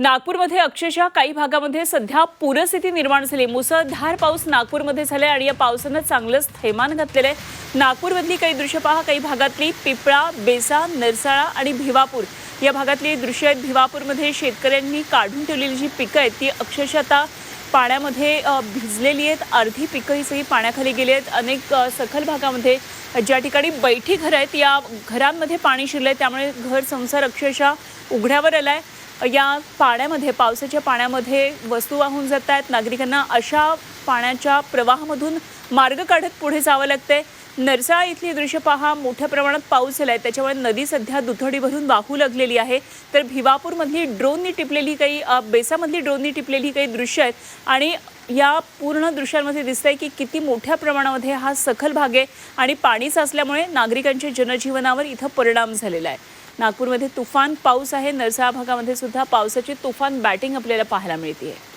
नागपूरमध्ये अक्षरशः काही भागामध्ये सध्या पूरस्थिती निर्माण झाली. मुसळधार पाऊस नागपूरमध्ये झालाय आणि या पावसानं चांगलंच थैमान घातलेलं आहे नागपूरमधली काही दृश्य पहा. काही भागातली पिपळा बेसा नरसाळा आणि भिवापूर. या भागातली दृश्य आहेत. भिवापूरमध्ये शेतकऱ्यांनी काढून ठेवलेली जी पिकं आहेत ती अक्षरशः आता पाण्यामध्ये भिजलेली आहेत. अर्धी पिकं ही सगळी पाण्याखाली गेली आहेत. अनेक सखल भागामध्ये ज्या ठिकाणी बैठी घरं आहेत या घरांमध्ये पाणी शिरलं आहे त्यामुळे घर संसार अक्षरशः उघड्यावर आला आहे या पाण्यामध्ये पावसाच्या पाण्यामध्ये वस्तू वाहून जात आहेत नागरिकांना अशा पाण्याच्या प्रवाहामधून मार्ग काढत पुढे जावं लागतंय. नरसाळा इथली दृश्य पहा. मोठ्या प्रमाणात पाऊस झाला आहे त्याच्यामुळे नदी सध्या दुथडी भरून वाहू लागलेली आहे. तर भिवापूरमधली ड्रोननी टिपलेली काही बेसामधली ड्रोननी टिपलेली काही दृश्य आहेत. आणि या पूर्ण दृश्यांमध्ये दिसतंय की किती मोठ्या प्रमाणामध्ये हा सखल भाग आहे आणि पाणी साचल्यामुळे नागरिकांच्या जनजीवनावर इथं परिणाम झालेला आहे. नागपूरमध्ये तुफान पाऊस आहे. नरसाळा भागामध्ये सुद्धा पावसाची तुफान बॅटिंग आपल्याला पाहायला मिळते आहे